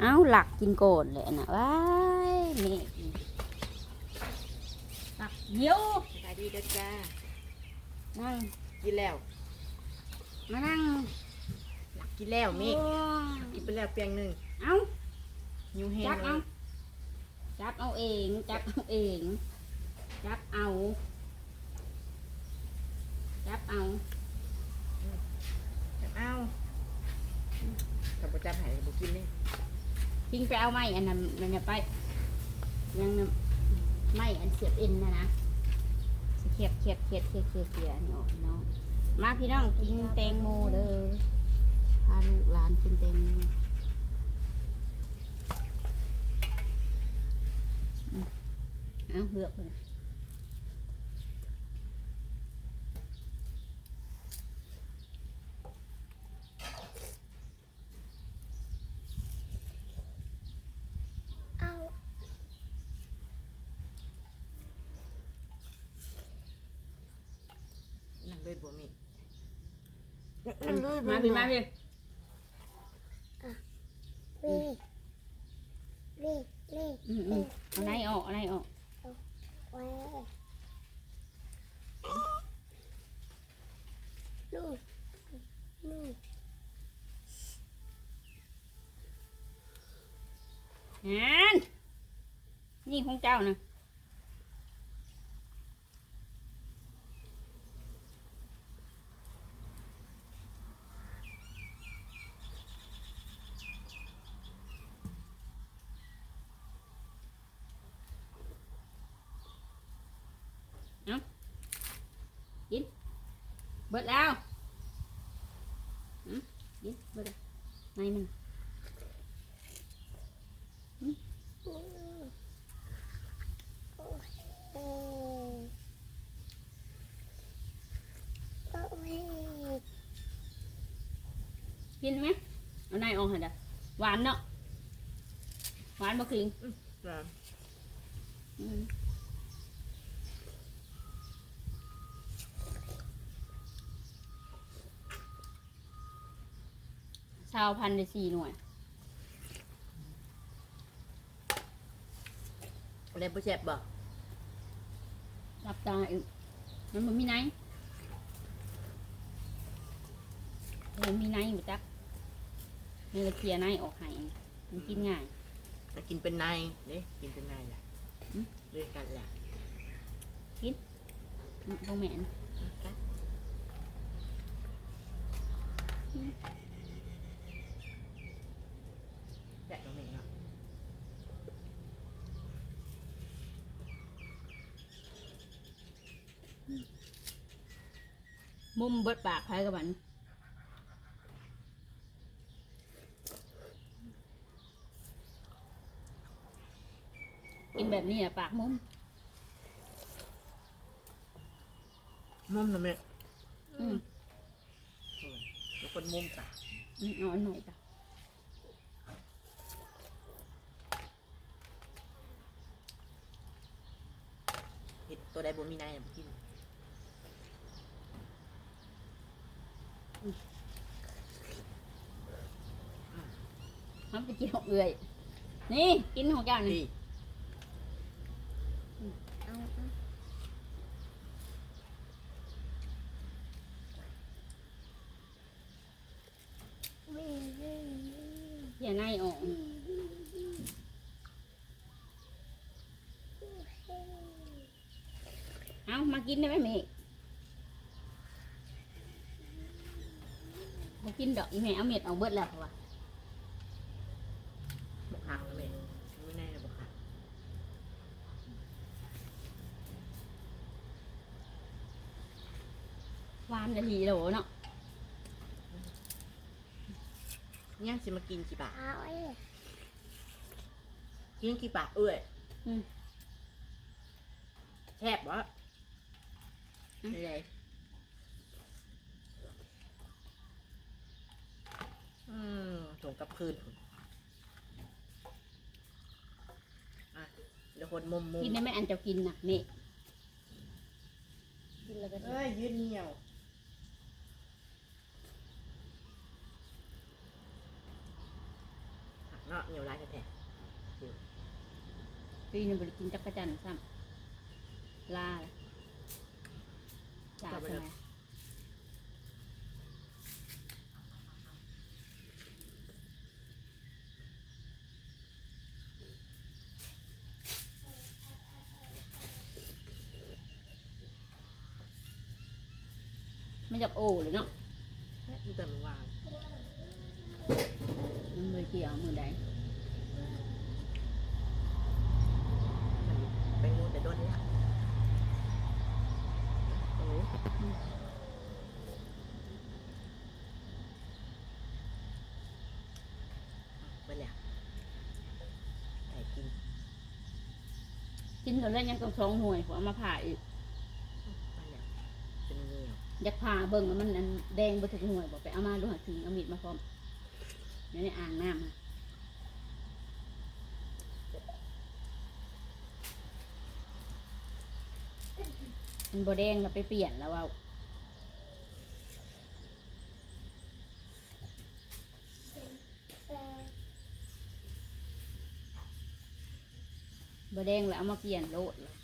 เอ้าหลักกินโกนเลยนะว้ายนี่หลักเยี่ยวสบายดีเด้อจ้านั่งกินแล้ว มานั่งกินแล้วมิโอ้กินไปแล้วเปียงหนึ่งเอ้ายูแห้จังบเลเอายจับเอาเองจับเอาเองจับเอาจับเอาเอ้าถ้าประจำหายบุกินนี่ พิงไปเอาไม้อันนั้นมันจะไป ยังไม้อันเสียบเอ็นนะนะเขียบเขียบเขียบเขียบเขียบเขียบนี่ออกน้องมาพี่น้องกินแตงโมเด้อพาลูกหลานกินแตงโมเอาเหือกเลย เลยบ่มีมาพี่มาพี่วีวีวีอืมอืมเอาไหนออกเอาไหนออกไว้ลูกลูกฮันนี่ของเจ้านะ เอากินเบิดแล้วอืมกินเบิดแล้วไหนมันเออโอ้ยกินไหมเอาในออกให้ได้หวานเนาะหวานบ่คิงจ้าอื ชาวพันธุ์ได้สี่หน่วยอะไรบ่แซ่บบ่รับตาอีกมันบ่มีไหนมันมีไหนบ่จักนี่ละเคลียร์ไหนออกให้มันกินง่ายถ้ากินเป็นนายเด้กินเป็นนายแหละอืมด้วยกันแหละบ่แม่น กันแซ่บตรงนี้เนาะ มุมเบิดปากใครกับมันกินแบบนี้อะปากมุมมุมนะแม่อืมทุกคนมุมจ้ะอืมเอาอันหน่อยจ้ะเห็ดตัวใดบ่มีนายน่ะบ่กิน ทำไปกินของเอื่อย นี่ กินของเจ้านี่ดีเอาเอาวีวีวีอย่าในออกเอามากินได้ไหมแม่ม กินดอกอีแม่เอาเม็ดเอาเบิดแล้วเพราะว่าบ่หักนะแม่มีนายน่ะบ่หักหวานกะทิโหลเนาะยังสิมากินกี่บาทเอาไอ้กินกี่บาทเอ้ยอืมแซ่บบ่อืมเล อืมถงกับคืนอะเดี๋ยวคนมุมมุมกินได้ไหมอันเจ้ากินน่ะนี่กินแล้วก็เอ้ยยืนเหนียวหักเนาะเหนียวร้ายแท้ปีนึงบริกินจักรจันทร์ซ้ำลาเลยลาใช่ไหม มันจากโอ้เลยเนาะๆมันแต่มันวางมันเลยเกี่ยวมือใดมันไปงูแต่โดนเนี่ยโอ้ไปแล้วไก่กิน กินตอนแรกยังต้องสองหน่วยผมเอามาผ่าอีก ไปแล้วเป็นเหนียว อยากผ่าเบิ่งว่ามันอันแดงไปถึงหน่วยบอกไปเอามาดูหาถึงเอามีดมาพร้อมเดี๋ยวในอ่างน้ำอะมันบแดงเราไปเปลี่ยนแล้วว่าแต่บแดงแล้วเอามาเปลี่ยนโลดเลย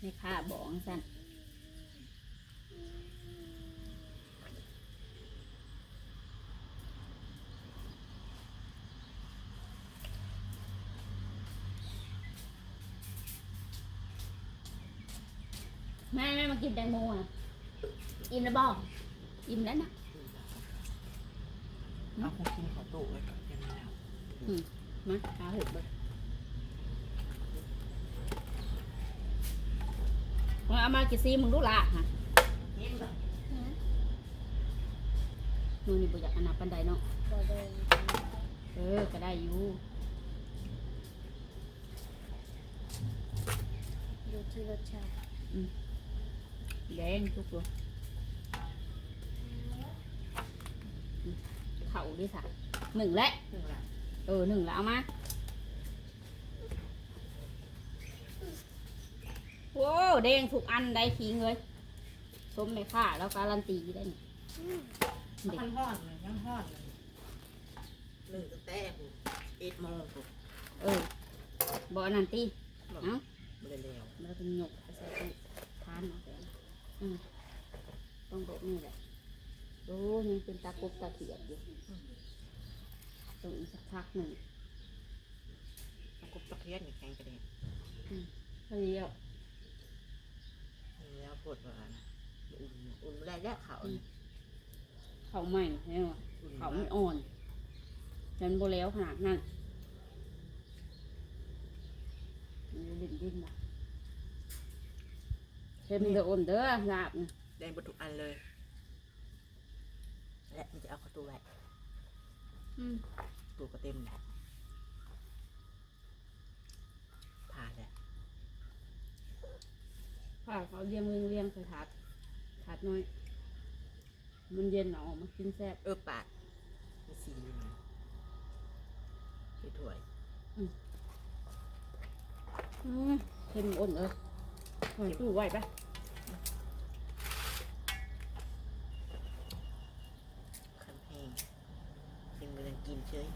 ไม่ค่าบอกสั้น กินแตงโมอะอิ่มแล้วบอกอิ่มแล้วนะเอาของกินของตู้ไว้ก่อนยังไม่แล้วมาขาเห็ดเบิดมึงเอามากี่ซีมึงดูละฮะเห็นบ่มือนี่บ่อยากอันนับปันไดเนาะบ่เดินเออ ก็ได้อยู่อยู่ที่รสชาติ แดงทุกตัวอืมเข่าดิสักหนึ่งและถึงแล้วเออหนึ่งแล้วเอามาโว้วแดงทุกอันได้ทิ้งเลยส้มไม่ค่าแล้วการันตีได้นี่เด็กมันห้อนเลยยังห้อนเลยหนึ่งตั้งแต่เอ็ดโมงปุ๊บเออบอกอันนันตีเอ้าไม่ได้แล้วแล้วก็หยกไปใส่ตู้ทานเอาไปอืม ต้องแบบนี้แหละโอ้ยังเป็นตากบตาเขียดอยู่ต้องอีกสักพักหนึ่งตะกุบตะเคียนนี่แข็งกระเด็นเฮ้ยอะแล้วปวดว่านะอุ่นอุ่นไม่ได้แล้วเขาเนี่ยเขาใหม่ใช่ไหมอุ่นเขาเขาไม่อ่อนฉันโบแล้วขนาดนั้นมันดิ้นดิ้นมา เค็มเดือดเด้อลาบนะแดงบทุกอันเลย และมันจะเอาเข้าตู้ไว้อืมตู้ก็เต็มแล้วผ่านแล้วค่ะเขาเรียงเรียงเรียงใส่ถาดถาดน้อย มันเย็นเอาออกมากินแซ่บ เออปาดมีสีอยู่นะถ้วย อืมเค็มอ่อนเลย หอยตู้ไหวปะๆคันแห้งกินไปเลยกินเฉย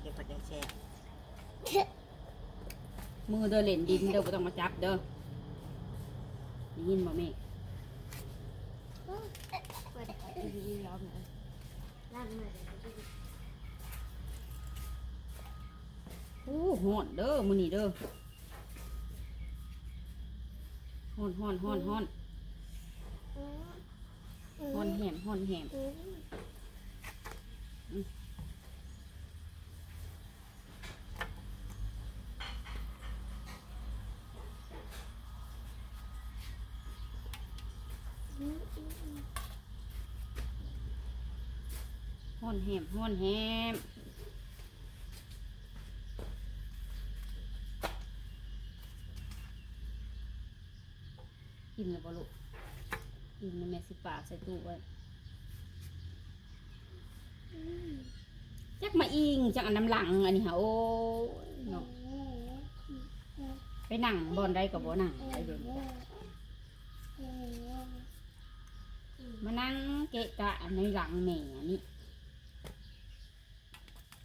เก็บผัดยังแช่มือเดินเล่นดินเด้อบ่ต้องมาจับเด้อได้ยินบ่แม่เปิดดีๆร้อนเลยล้างมือเลยโอ้ฮ้อนเด้อมื้อนี้เด้อ ฮ้อนฮ้อนฮ้อนฮ้อนฮ้อนแหมฮ้อนแหมฮ้อนแหมฮ้อนแหม กินแล้วบ่ลูกกินแล้วแม่สิฝากใส่ตู้ไว้จักมาอิงจักอันน้ำหลังอันนี้ค่ะโอ้ยเนาะไปนั่งบอนได้กับบ่นั่งไปเดินมานั่งเกะกะในหลังแม่นี่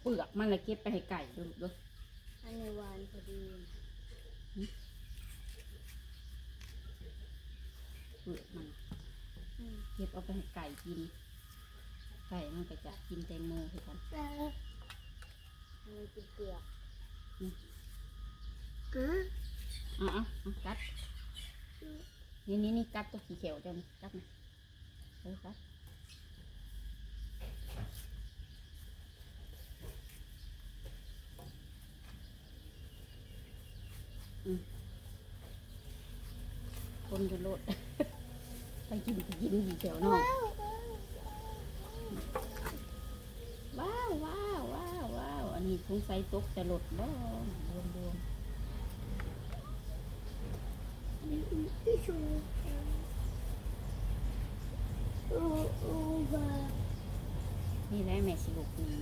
เปลือกมันเลยเก็บไปให้ไก่ดูดูอันในวานพอดี เปลือกมันอืมเก็บเอาไปให้ไก่กิน ไก่มันก็จะกินแตงโมคือกันอันนี้เป็นเปลือกอืมอืมอะอะอะกัดนี่นี่นี่กัดตัวสีเขียวจังกัดนะเออกัดอืมคนจะโลดไป กินไปกินสีเขียวเนอกว้าวว้าวว้าวว้าวอันนี้สงสัยตกจะหลดบ่รวมรวมพี่ชูโอ้โอ้บานี่แหละแม่สิลูกนี้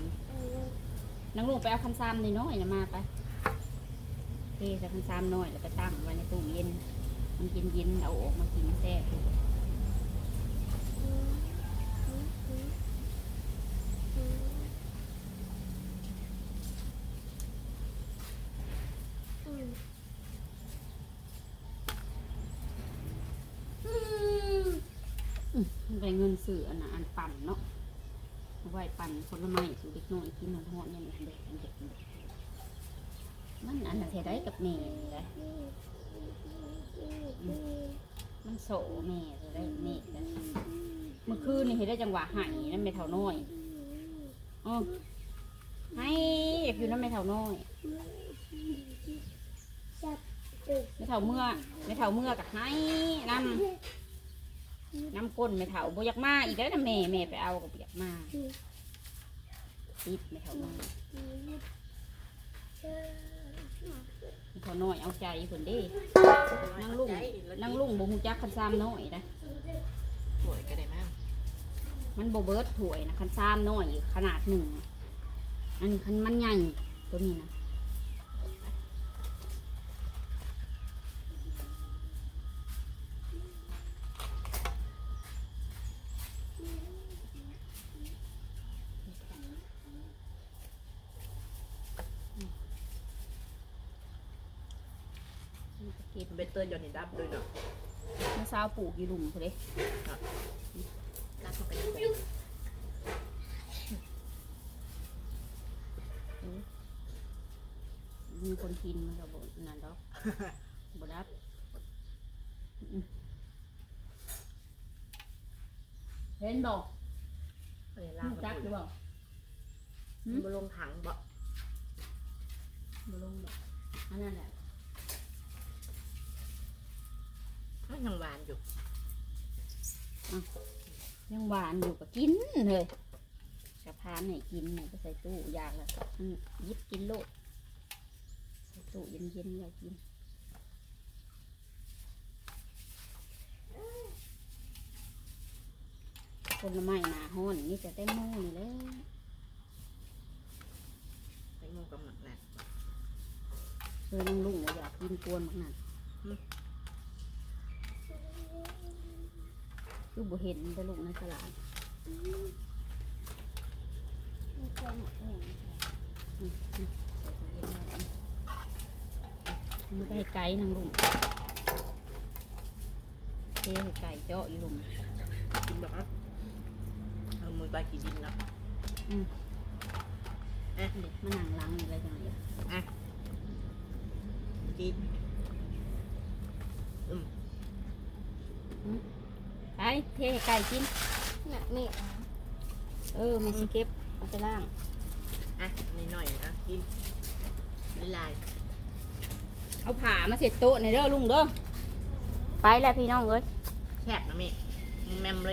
นางลูกไปเอาคันซ้ำน้อยนะมาไปเทใส่คันซ้ำน้อยแล้วไปตั้งไว้ในตู้เย็น มันเย็นๆเอาออกมากินแซ่บอยู่ มัน ได้เงินซื้ออันน่ะอันปั่นเนาะเอาไว้ปั่นผลไม้สู่เด็กน้อยกินหอนๆเนี่ยเด็กเด็กมันอันน่ะเทได้กับแม่นี่แหละมันโสแม่จะได้แม่ได้เมื่อคืนนี่เห็นได้จังหวะหายนั่นไม่เท่าน้อยอ๋อให้อยากอยู่นั่นไม่เท่าน้อยไม่เท่าเมื่อไม่เท่าเมื่อกับให้นำ น้ำก้นไม่เถาบ่อยากมาอีกแล้วนะแม่แม่ไปเอากับอยากมาติดไม่เถาน้อยไม่เถาน้อยเอาใจคนเด้นั่งลุงนั่งลุงบ่ฮู้จักคันซ้ำน้อยนะสวยก็ได้มากมันบ่เบิดถ้วยนะคันซ้ำน้อยขนาดหนึ่งอันนี้คันมันใหญ่ตัวนี้นะเก็บ เบเตอร์ยอนนี่ดับด้วยเนาะ เมื่อเช้าปลูกอยู่หลุมพุ่นเด้ดับเข้าไปในแบมีคนกินมันก็บ่นั่นดอกบ่รับอืมเห็นบอกเวลาจักหรือเปล่าหืมบลงถังบ่บ่ลงบอกอันนั้นแหละมันยั งหวานอยู่ยังหวานอยู่ก็กินเลยกระพานให้กินเนี่ยก็ใส่ตู้อยากแล้วก็อืมหยิบกินโลดใส่ตู้เย็นๆแล้วกินผลไม้หนาห้อนนี่จะได้โม่นี่แหล้วใส่หมูกับหมักนะเคยนั่งลุงว่าอยากกินกวนมากนั่น อืม คือบ่เห็นแต่ลูกในตลาดมีความหอมอืมอืมใส่ตู้เย็นไว้ไก่นั่งลุงเทไก่เจาะอยู่ลุงกินแบบว่าเอามือไปกี่ดินเนาะอืมอ๊ะเด็กมานั่งล้างอะไรจังเลยอะกิน ไป เทให้ไก่กินเนี่ยนี่เออแม่สิเก็บเอาไปล่างอะนิดหน่อยนะกินละลายเอาผ่ามาเสร็จโต๊ะในเด้อลุงเด้อไปแล้วพี่น้องเอ้ยแซ่บนะแม่แมมเลย